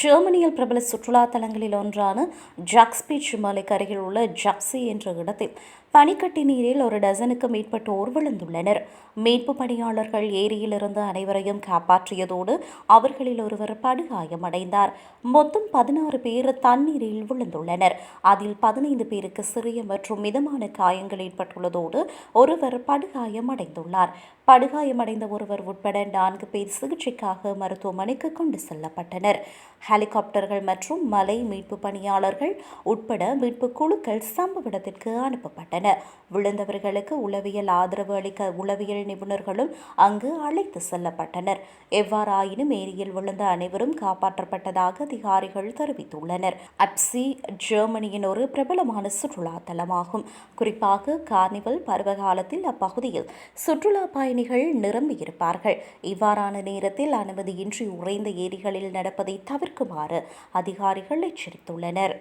ஜெர்மனியில் பிரபல சுற்றுலா தலங்களில் ஒன்றான ஜக்ஸ்பீச் மலைக்கு அருகில் உள்ள ஜக்ஸி என்ற இடத்தில் பனிக்கட்டி நீரில் ஒரு டசனுக்கு மேற்பட்டோர் விழுந்துள்ளனர். மீட்பு பணியாளர்கள் ஏரியிலிருந்து அனைவரையும் காப்பாற்றியதோடு அவர்களில் ஒருவர் படுகாயமடைந்தார். மொத்தம் பதினாறு பேர் தண்ணீரில் விழுந்துள்ளனர். அதில் பதினைந்து பேருக்கு சிறிய மற்றும் மிதமான காயங்கள் ஏற்பட்டுள்ளதோடு ஒருவர் படுகாயமடைந்துள்ளார். படுகாயமடைந்த ஒருவர் உட்பட நான்கு பேர் சிகிச்சைக்காக மருத்துவமனைக்கு கொண்டு செல்லப்பட்டனர். ஹெலிகாப்டர்கள் மற்றும் மலை மீட்பு பணியாளர்கள் உட்பட மீட்பு குழுக்கள் சம்பவ இடத்திற்கு அனுப்பப்பட்டன. விழுந்தவர்களுக்கு உளவியல் ஆதரவு அளிக்க உளவியல் நிபுணர்களும் அங்கு அழைத்து செல்லப்பட்டனர். எவ்வாறாயினும் ஏரியில் விழுந்த அனைவரும் காப்பாற்றப்பட்டதாக அதிகாரிகள் தெரிவித்துள்ளனர். அப்சி ஜெர்மனியின் ஒரு பிரபலமான சுற்றுலா தலமாகும். குறிப்பாக கார்னிவல் பருவகாலத்தில் அப்பகுதியில் சுற்றுலா பயணிகள் நிரம்பியிருப்பார்கள். இவ்வாறான நேரத்தில் அனுமதியின்றி உறைந்த ஏரிகளில் நடப்பதை தவிர்க்க தவிர்க்குமாறு அதிகாரிகள் எச்சரித்துள்ளனர்.